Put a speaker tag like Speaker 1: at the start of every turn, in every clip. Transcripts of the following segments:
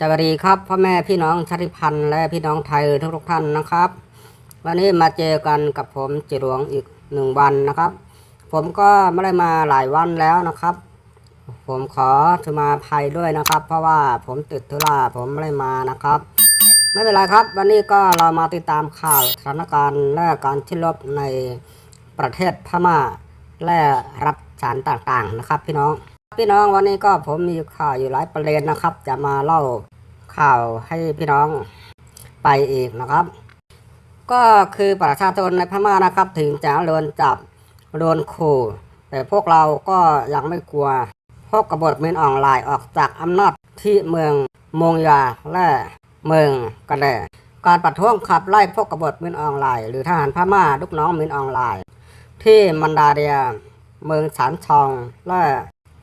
Speaker 1: สวัสดีครับพ่อแม่พี่น้องชาติพันธุ์และพี่น้องไทยทุกทุกๆท่านนะครับ วันนี้มาเจอกันกับผมจิหลวงอีกหนึ่งวันนะครับ ผมก็ไม่ได้มาหลายวันแล้วนะครับ ผมขอสมาภัยด้วยนะครับ เพราะว่าผมติดธุระผมไม่ได้มานะครับ ไม่เป็นไรครับ วันนี้ก็เรามาติดตามข่าวสถานการณ์และการที่รบในประเทศพม่า และรัฐสารต่างๆนะครับ พี่น้องพี่น้องวันนี้ก็ผมมีข่าวอยู่หลายประเด็นนะครับ จะมาเล่า ข่าวให้พี่น้องไปอีกนะครับ ก็คือประชาชนในพม่านะครับ ถึงจะโดนจับโดนขู่แต่พวกเราก็ยังไม่กลัวพวกกบฏเมนออนไลน์ออกจากอำนาจที่เมืองมงยาและเมืองกะแดการประท้วงขับไล่พวกกบฏเมนออนไลน์หรือทหารพม่าลูกน้องเมนออนไลน์ ที่มันดาเรีย เมืองสานชองและ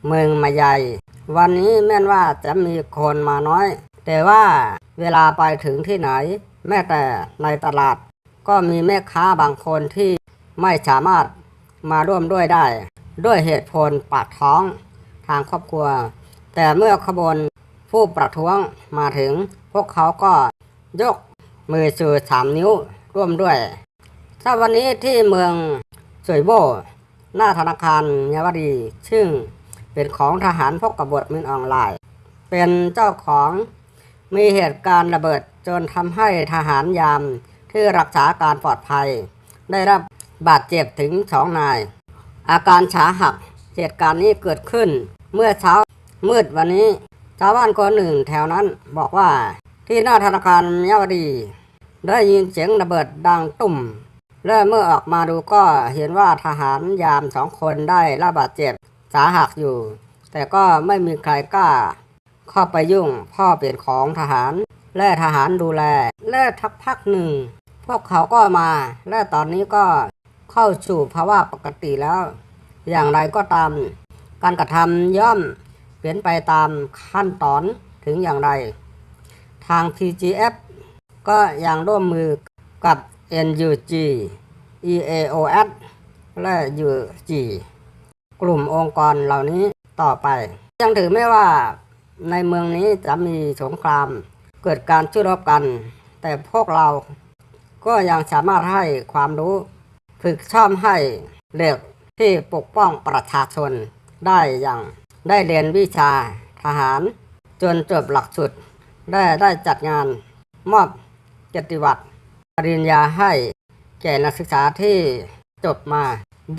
Speaker 1: เมืองมาใหญ่วันนี้แม่นว่าจะมีคนมาน้อย แต่ว่าเวลาไปถึงที่ไหน แม้แต่ในตลาด ก็มีแม่ค้าบางคนที่ไม่สามารถมาร่วมด้วยได้ ด้วยเหตุผลปากท้องทางครอบครัว แต่เมื่อขบวนผู้ประท้วงมาถึงพวกเขาก็ยกมือสู่อสามนิ้วร่วมด้วยถ้าวันนี้ที่เมืองสวยโบ หน้าธนาคารเยาวดีซึ่งเป็นของทหารพกกบฏมินออนไลน์ เป็นเจ้าของ มีเหตุการณ์ระเบิดจนทำให้ทหารยามที่รักษาการปลอดภัย ได้รับบาดเจ็บถึงสองนาย อาการสาหัสเหตุการณ์นี้เกิดขึ้น เมื่อเช้ามืดวันนี้ชาวบ้านคนหนึ่งแถวนั้นบอกว่าที่หน้าธนาคารยาวดี ได้ยินเสียงระเบิดดังตุ่ม และเมื่อออกมาดูก็เห็นว่าทหารยามสองคนได้รับบาดเจ็บสาหัสอยู่ แต่ก็ไม่มีใครกล้า เข้าไปยุ่งพ่อเป็นของทหาร และทหารดูแล และทักพักหนึ่ง พวกเขาก็มา และตอนนี้ก็เข้าสู่ภาวะปกติแล้ว อย่างไรก็ตาม การกระทำย่อมเปลี่ยนไปตามขั้นตอนถึงอย่างไร ทาง PGF ก็ยังร่วมมือกับ NUG EAOS และ UG กลุ่มองค์กรเหล่านี้ต่อไป ยังถือไม่ว่า ในเมืองนี้จะมีสงคราม เกิดการชุรบกัน แต่พวกเราก็ยังสามารถให้ความรู้ ฝึกช่อมให้เด็กที่ปกป้องประชาชนได้อย่างได้เรียนวิชาทหาร จนจบหลักสูตรได้ได้จัดงานมอบเกียรติบัตรปริญญาให้แก่นักศึกษาที่จบมา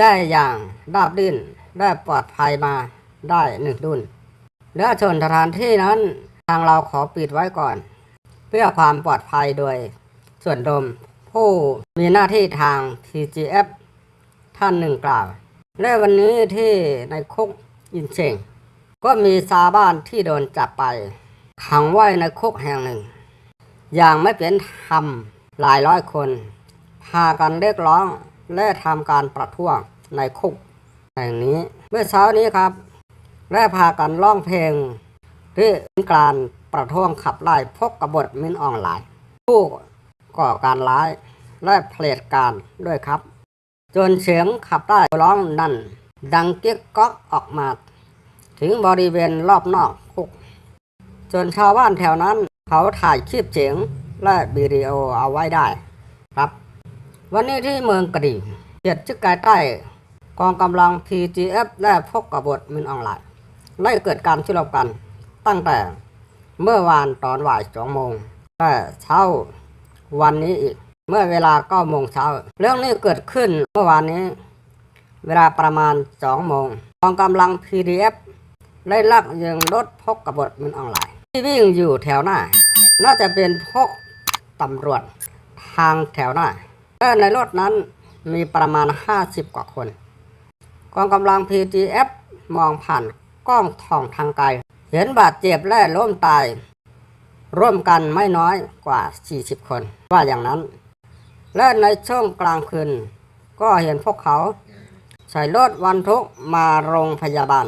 Speaker 1: ได้อย่างราบรื่นได้ปลอดภัยมาได้หนึ่งรุ่น และชนสถานที่นั้นทางเราขอปิดไว้ก่อน เพื่อความปลอดภัยโดย ส่วนรวมผู้มีหน้าที่ทาง TGF ท่านหนึ่งกล่าว และวันนี้ที่ในคุกอินเชงก็มีชาวบ้านที่โดนจับไป ขังไว้ในคุกแห่งหนึ่ง อย่างไม่เป็นธรรมหลายร้อยคน พากันเรียกร้องและทำการประท้วงในคุกแห่งนี้ เมื่อเช้านี้ครับ และพากันร้องเพลงที่เป็นการประท้วงขับไล่พกกบฏมินออนไลน์ผู้ก่อการร้ายและเพลดการด้วยครับ จนเสียงขับไล่ร้องนั่น ดังเก๊กก๊อกออกมา ถึงบริเวณรอบนอกคุก จนชาวบ้านแถวนั้นเขาถ่ายคลิปเสียงและวิดีโอเอาไว้ได้ครับ วันนี้ที่เมืองกระดิ่งเขตชิกายใต้กองกำลัง PGF และพกกบฏมินออนไลน์ ได้เกิดการชุลกัน ตั้งแต่เมื่อวานตอนบ่ายสองโมงและเช้าวันนี้อีก เมื่อเวลาเก้าโมงเช้า เรื่องนี้เกิดขึ้นเมื่อวานนี้ เวลาประมาณสองโมงกองกำลัง PDF ได้ลักยิงรถพกกบฏมินออนไลน์ที่วิ่งอยู่แถวหน้า น่าจะเป็นพวกตำรวจทางแถวหน้าและในรถนั้นมีประมาณ 50 กว่าคน กองกำลัง PTF มองผ่าน กล้องทองทางไกล เห็นบาดเจ็บและล้มตาย ร่วมกันไม่น้อยกว่า 40 คน ว่าอย่างนั้น และในช่วงกลางคืน ก็เห็นพวกเขาใส่รถวันทุกมาโรงพยาบาล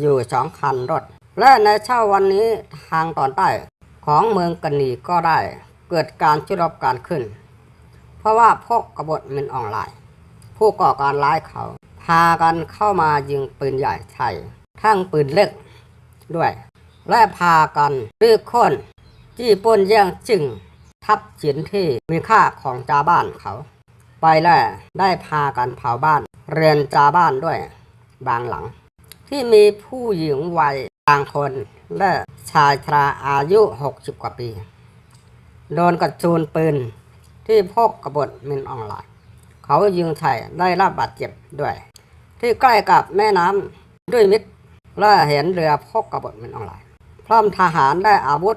Speaker 1: อยู่สองคันรถ และในเช้าวันนี้ทางตอนใต้ของเมืองกันนีก็ได้เกิดการชุลบการขึ้น เพราะว่าพวกกบฏมินออนไลน์ ผู้ก่อการร้ายเขา พากันเข้ามายิงปืนใหญ่ใส่ ทั้งปืนเล็กด้วย และพากันรื้อค้นจี้ปล้นแย่งจึงทับสินที่มีค่าของจาบ้านเขา ไปแล้วได้พากันเผาบ้าน เรือนจาบ้านด้วย บางหลัง ที่มีผู้หญิงวัยกลางคนและชายชราอายุ 60 กว่าปี โดนกระจูนปืนที่พกกบฏมินออนไลน์เขายิงใส่ได้รับบาดเจ็บด้วย ที่ใกล้กับแม่น้ำด้วยมิตร และเห็นเรือพกกบฏมินออนไลน์พร้อมทหารได้อาวุธ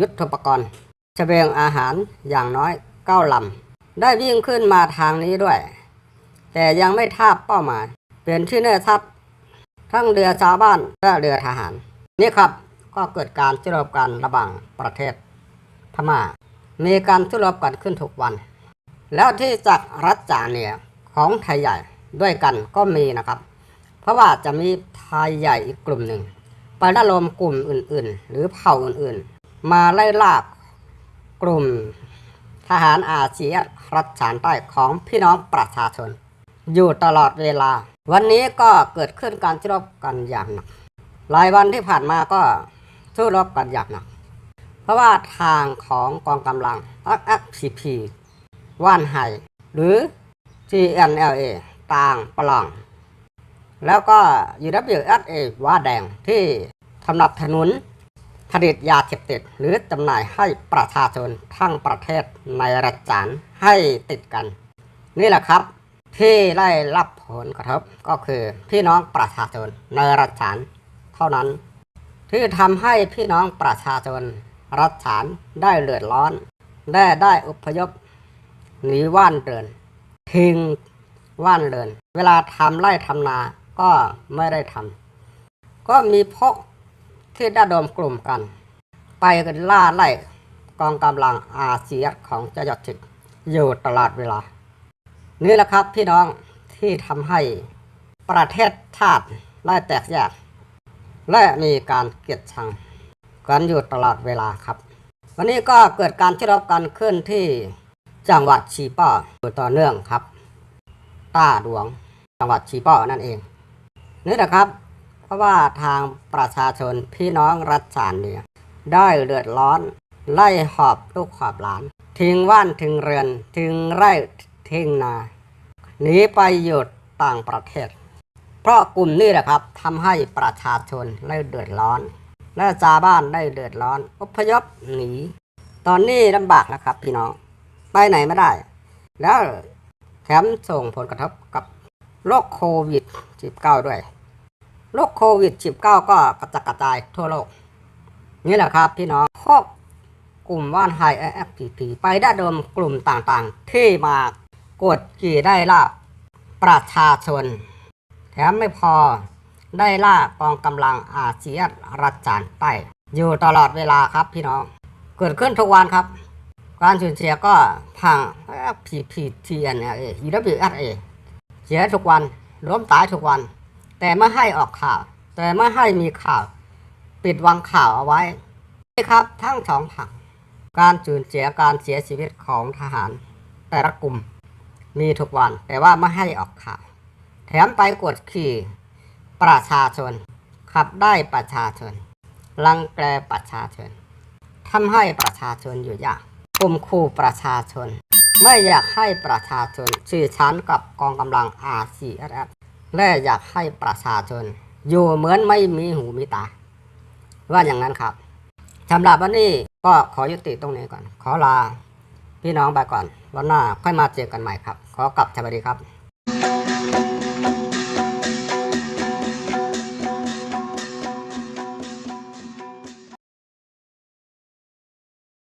Speaker 1: ยุทธปกรณ์เสบียงอาหารอย่างน้อยเก้าลำได้วิ่งขึ้นมาทางนี้ด้วย แต่ยังไม่ทราบเป้าหมายเป็นที่แน่ชัดทั้งเรือชาวบ้านและเรือทหาร นี่ครับก็เกิดการจุลบกันระหว่างประเทศพม่า มีการจุลบกันขึ้นทุกวัน แล้วที่จากรัฐจาเนี่ยของไทยใหญ่ด้วยกันก็มีนะครับ เพราะว่าจะมีไทยใหญ่อีกกลุ่มหนึ่งไประลมกลุ่มอื่นๆ หรือเผ่าอื่นๆ มาไล่ลากกลุ่มทหารอาเซียนรัฐฉานใต้ของพี่น้องประชาชน อยู่ตลอดเวลา วันนี้ก็เกิดขึ้นการสู้รบกันอย่างหนักหลายวันที่ผ่านมาก็สู้รบกันอย่างหนักเพราะว่าทางของกองกำลัง XFCP ว่านไฮหรือ TNLA ต่างปล่อง แล้วก็ UWSA ว่าแดงที่สนับสนุนผลิตยาเสพติด หรือจำหน่ายให้ประชาชนทั้งประเทศในรัฐจานให้ติดกัน นี่แหละครับ ที่ได้รับผลกระทบก็คือพี่น้องประชาชนในรัฐจานเท่านั้น ที่ทำให้พี่น้องประชาชนรัฐฉานได้เลือดร้อน ได้ได้อพยพหนีว่านเดินทิ้งว่านเดิน เวลาทำไร่ทำนา ก็ไม่ได้ทำก็มีพวกที่ได้ดมกลุ่มกัน ไปกันล่าไล่กองกำลังอาเซียนของเจ้ายอดชิดอยู่ตลอดเวลา นี่แหละครับพี่น้องที่ทำให้ประเทศชาติได้แตกแยก และมีการเกลียดชังกันอยู่ตลอดเวลาครับ วันนี้ก็เกิดการที่รบกันขึ้นที่จังหวัดชีป้ออยู่ต่อเนื่องครับต้าหลวงจังหวัดชีป้อนั่นเอง นี่แหละครับ เพราะว่าทางประชาชนพี่น้องรัฐสานเนี่ยได้เดือดร้อน ไล่หอบลูกหอบหลาน ทิ้งว่านทิ้งเรือนทิ้งไร่ทิ้งนาหนีไปอยู่ต่างประเทศ เพราะกลุ่มนี้แหละครับทำให้ประชาชนได้เดือดร้อน และชาวบ้านได้เดือดร้อนอพยพหนี ตอนนี้ลำบากแล้วครับพี่น้องไปไหนไม่ได้ แล้วแถมส่งผลกระทบกับ โรคโควิด -19 ด้วย โรคโควิด -19 ก็กระจัดกระจายทั่วโลก นี่แหละครับพี่น้องพวกกลุ่มว่านไฮแอฟพีไปได้เดิมกลุ่มต่างๆ ที่มากดขี่ได้ล่าประชาชน แถมไม่พอได้ล่ากองกำลังอาเซียนรัฐจานใต้อยู่ตลอดเวลาครับพี่น้อง เกิดขึ้นทุกวันครับ การสูญเสียก็พัง PPTNLA UWSA เสียทุกวันล้มตายทุกวัน แต่ไม่ให้ออกข่าว แต่ไม่ให้มีข่าว ปิดวังข่าวเอาไว้นี่ครับทั้งสองผักการสูญเสียการเสียชีวิตของทหาร แต่ละกลุ่มมีทุกวัน แต่ว่าไม่ให้ออกข่าว แถมไปกดขี่ประชาชน ขับได้ประชาชนรังแกประชาชนทำให้ประชาชนอยู่ยากกลุ่มคู่ประชาชน ไม่อยากให้ประชาชนชื่อชั้นกับกองกำลัง RCSF และอยากให้ประชาชน อยู่เหมือนไม่มีหูมีตา ว่าอย่างนั้นครับสำหรับวันนี้ก็ขอยุติตรงนี้ก่อน ขอลาพี่น้องไปก่อน วันหน้าค่อยมาเจอกันใหม่ครับ ขอกลับสวัสดีครับ